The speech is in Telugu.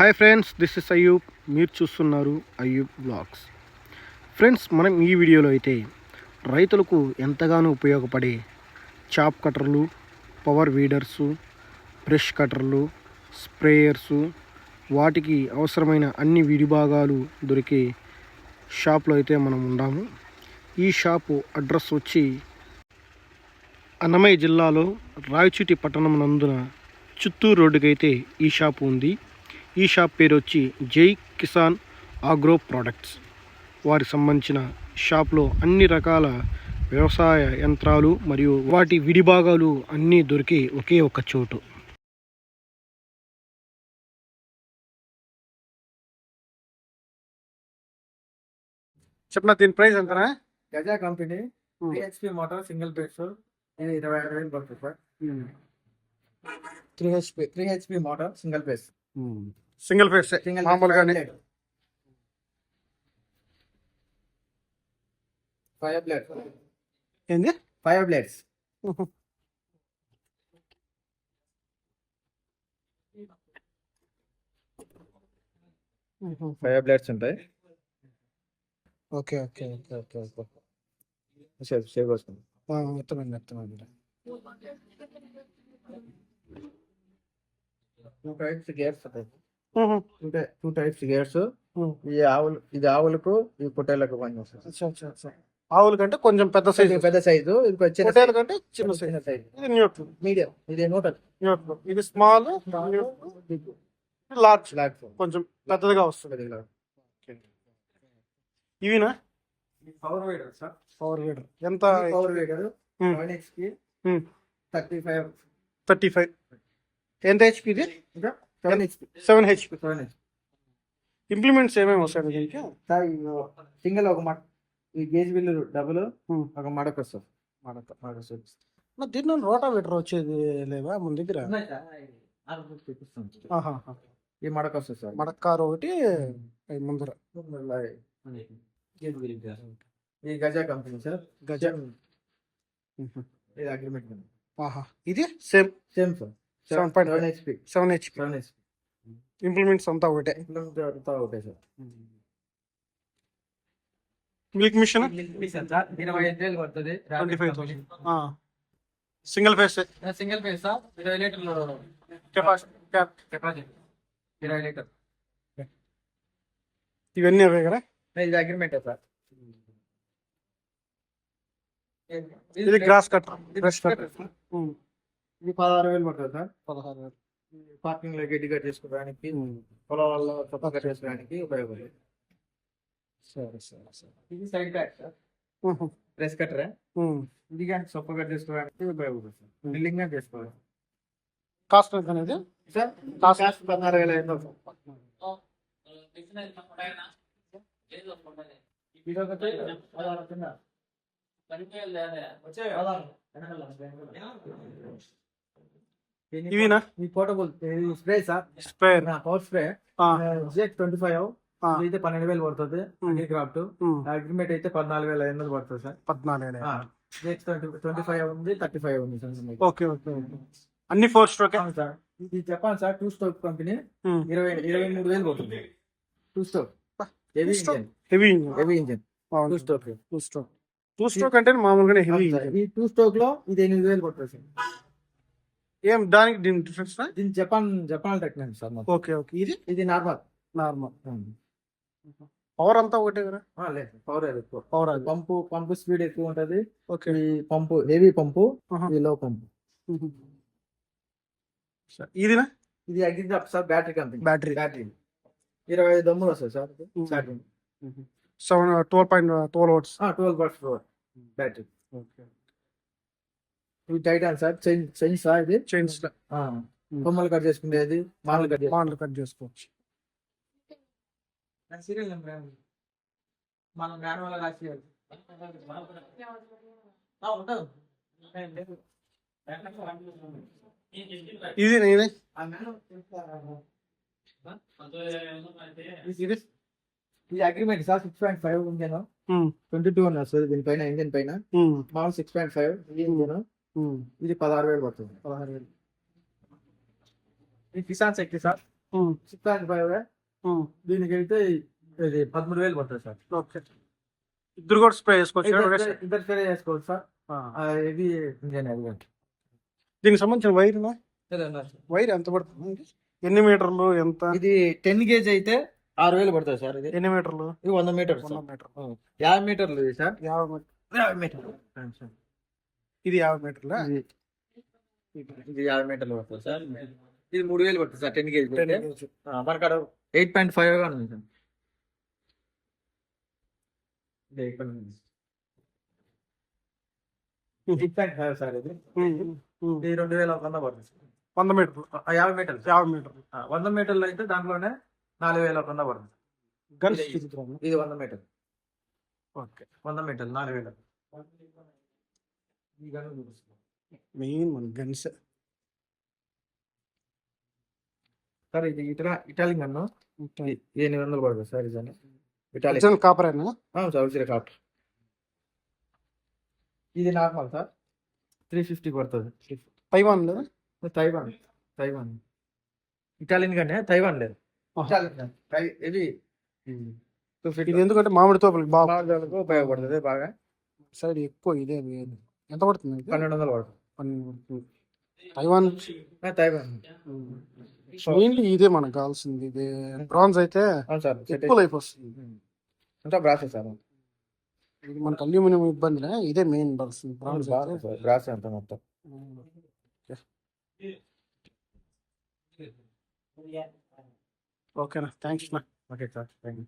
Hi friends this is Ayyub. మీరు చూస్తున్నారు అయ్యూబ్ బ్లాగ్స్ ఫ్రెండ్స్ మనం ఈ వీడియోలో అయితే రైతులకు ఎంతగానో ఉపయోగపడే చాప్ కట్టర్లు పవర్ వీడర్సు బ్రష్ కట్టర్లు స్ప్రేయర్సు వాటికి అవసరమైన అన్ని విడిభాగాలు దొరికే షాప్లో అయితే మనం ఉన్నాము ఈ షాపు అడ్రస్ వచ్చి అన్నమయ్య జిల్లాలో రాయచూటి పట్టణం నందున చిత్తూరు రోడ్డుకైతే ఈ షాపు ఉంది. ఈ షాప్ పేరు వచ్చి జై కిసాన్ ఆగ్రో ప్రోడక్ట్స్. వారికి సంబంధించిన షాప్లో అన్ని రకాల వ్యవసాయ యంత్రాలు మరియు వాటి విడిభాగాలు అన్నీ దొరికి ఒకే ఒక చోటు. చెప్పిన దీని ప్రైస్ ఎంతనా? Gaja company HP motor single base ఇది ఇరవై ఐదు వేలు పడుతుంది sir. Three HP three HP motor single base single phase మామూలుగానే ఫైవ్ బ్లేడ్స్ ఏంది? Five blades. ఫైవ్ బ్లేడ్స్ ఉంటాయి. Okay okay okay okay okay. Save save వస్తుంది అర్థమైంది అర్థమైంది టూ టైప్స్ గేర్స్ ఉంటాయి టూ టూ టైప్స్ గేర్స్ ఈ ఆవులు ఇది ఆవులకు ఈ పొట్టేళ్ళకు పనిచేస్తుంది అచ్చా అచ్చా అచ్చా. ఆవుల కంటే కొంచెం పెద్ద సైజ్ పెద్ద సైజు ఇది చిన్న పొటేల కంటే చిన్న సైజ్ సైజు ఇది న్యూట్రల్. మీడియం. ఇది నూటల్ న్యూట్రల్. ఇది స్మాల్ లార్జ్. ప్లాట్ఫామ్ కొంచెం పెద్దదిగా వస్తుంది. ఇవినా? Power weeder sir power weeder ఎంత power weeder. Thirty five thirty five. ఎంత హెచ్పి ఇది? ఇంకా seven HP seven HP seven HP implements ఏమేమి వస్తాయి దీనికి సింగిల్ ఒక మడ ఈ గేజ్ బిల్లు డబుల్. ఒక మడక వస్తుంది. మడక మడక దీంట్లో రోటావేటర్ వచ్చేది లేవా మన దగ్గర. ఈ మడక వస్తుంది సార్. మడక్కారు ఒకటి అవి ముందర. ఈ గజా కంపెనీ సార్. గజ. ఇది అగ్రిమెంట్ ఆహా. ఇది same? Same sir. Seven point seven HP seven HP seven HP implements అంతా ఒకటే. ఓకే సార్ మిల్క్ మిషన్ ఇరవై ఐదు వేలు పడుతుంది. Twenty five thousand single phase single sir ఇరవై లీటర్లు కెపాసిటీ ఇరవై లీటర్. ఇవన్నీ అవే కదా? ఇది అగ్రిమెంట్ సార్ ఇది గ్రాస్ కట్టర్ బ్రష్ కట్టర్ ఇది పదహారు వేలు పడుతుంది సార్. పదహారు వేలు. పార్కింగ్లో గడ్డి కట్ చేసుకోవడానికి పొలాలలో చొప్ప కట్ చేసుకోవడానికి ఉపయోగపడుతుంది. సరే సరే సరే. ఇది సైడ్ కట్ సార్. ప్రెస్ కట్టరా. ఇది కానీ చొప్ప కట్ చేసుకోవడానికి ఉపయోగపడుతుంది బిల్డింగ్గా చేసుకోవాలి. కాస్ట్ ఎంత అనేది? Sir cost? కాస్ట్ పదహారు వేల ఐదు. వచ్చే. ఇవినా ఈ portable spray sir spare power spray jet twenty five అయితే పన్నెండు వేలు పడుతుంది. క్రాఫ్ట్ అగ్రిమెంట్ అయితే పద్నాలుగు వేల ఐదు వందలు పడుతుంది సార్ పద్నాలుగు వేలు. జెట్ ట్వంటీ ఫైవ్ ఉంది థర్టీ ఫైవ్ ఉంది సార్ ఓకే ఓకే అన్ని ఫోర్ స్ట్రోక్ సార్ ఇది చెప్పాను సార్ టూ స్టోక్ కంపెనీ ఇరవై ఇరవై మూడు వేలు పడుతుంది. Two stroke heavy. Engine heavy heavy engine two stroke two stroke two stroke అంటే మామూలుగానే హెవీ ఈ టూ స్టోక్లో ఇది ఎనిమిది వేలు పడుతుంది సార్ ఏం దానికి దీని డిఫరెన్స్ దీని Japan Japan technology sir. Okay okay. ఇది? ఇది నార్మల్. నార్మల్. పవర్ అంతా ఒకటే కదా? లేదు. పవర్ ఎక్కువ. పవర్ అది. పంపు పంపు స్పీడ్ ఎక్కువ ఉంటది. ఓకే. ఈ పంపు హెవీ పంపు లో పంపు. సరే. ఇదినా? ఇది agri sir battery company. Battery. Battery. ఇరవై ఐదు దమ్ములు వస్తాయి sir. Seven twelve point twelve words twelve four battery. Okay. ఇది Titan sir. Chain chain sir ఇది? చైన్స్ ఆ, కొమ్మలు కట్ చేసుకునేది మామూలు కట్ మాటలు కట్ చేసుకోవచ్చు. సీరియల్ నెంబర్ మనం మాన్యువల్ రాసి ఇది నేనే. ఇది? Agreement sir six point five engine twenty two ఉన్నది సార్ దీనిపైన ఇంజన్ పైన. ఉమ్, మామూలు సిక్స్ పాయింట్ ఫైవ్ ఇంజన్. ఇది పదహారు వేలు పడుతుంది. పదహారు వేలు. ఇది Kisan Shakti sir six point five దీనికి అయితే ఇది పదమూడు వేలు పడుతుంది సార్. ఓకే. ఇద్దరు కూడా స్ప్రే చేసుకోవచ్చు ఇద్దరు స్ప్రే చేసుకోవచ్చు సార్. ఇది దీనికి సంబంధించిన వైర్ వైర్ ఎంత పడుతుంది ఎన్ని మీటర్లు ఎంత? ఇది టెన్ గేజ్ అయితే ఆరు వేలు పడుతుంది సార్ ఇది. ఎన్ని మీటర్లు? ఇది వంద మీటర్ వంద సార్. మీటర్లు. యాభై మీటర్లు ఇది సార్. యాభై మీటర్ యాభై మీటర్లు. సార్. ఇది యాభై మీటర్లా? ఇది యాభై మీటర్లు పడుతుంది సార్. ఇది మూడు వేలు పడుతుంది సార్ టెన్ కేజీ. టెన్ మనకాడ ఎయిట్ పాయింట్ ఫైవ్గా ఉంది sir. Eight point five. Sir ఇది. ఇది రెండు వేల వంద పడుతుంది. వంద మీటర్లు. ఆ, యాభై మీటర్లు సార్. యాభై మీటర్లు. వంద మీటర్లు అయితే దాంట్లోనే నాలుగు వేల వంద పడుతుంది గన్స్ ఇది- వంద మీటర్ ఓకే. వంద మీటర్లు నాలుగు వేల. మెయిన్ మన గన్స్. సార్ ఇది ఇటలా ఇటాలియన్ గన్ను? ఎనిమిది వందలు పడుతుంది సార్ ఇది ఇటాలియన్. కాపరేనా అవును సార్ ఉచిత కాప్ ఇది నార్మల్ సార్. త్రీ ఫిఫ్టీ పడుతుంది. తైవాన్ లేదా? Taiwan Taiwan. ఇటాలియన్ గానే తైవాన్ లేదు. ఇది ఇది ఎందుకంటే మామిడి తోపలకి బాగా ఉపయోగపడుతుంది బాగా. సైడ్ ఎక్కువ ఇదే. ఎంత పడుతుంది? పన్నెండు వందలు పడుతుంది. పన్నెండు పడుతుంది. తైవాన్. తైవాన్ మెయిన్లీ ఇదే మనకు కావాల్సింది. ఇది బ్రాంజ్ అయితే ఎక్కువ లైఫ్ వస్తుంది. అంతా బ్రాస్ సార్ ఇది మనకు అల్యూమినియం ఇబ్బందిలే ఇదే మెయిన్ బ్రాంజ్ అయితే. బ్రాస్ అంతా మొత్తం. ఓకేనా థ్యాంక్స్ నా ఓకే సార్ థ్యాంక్ యూ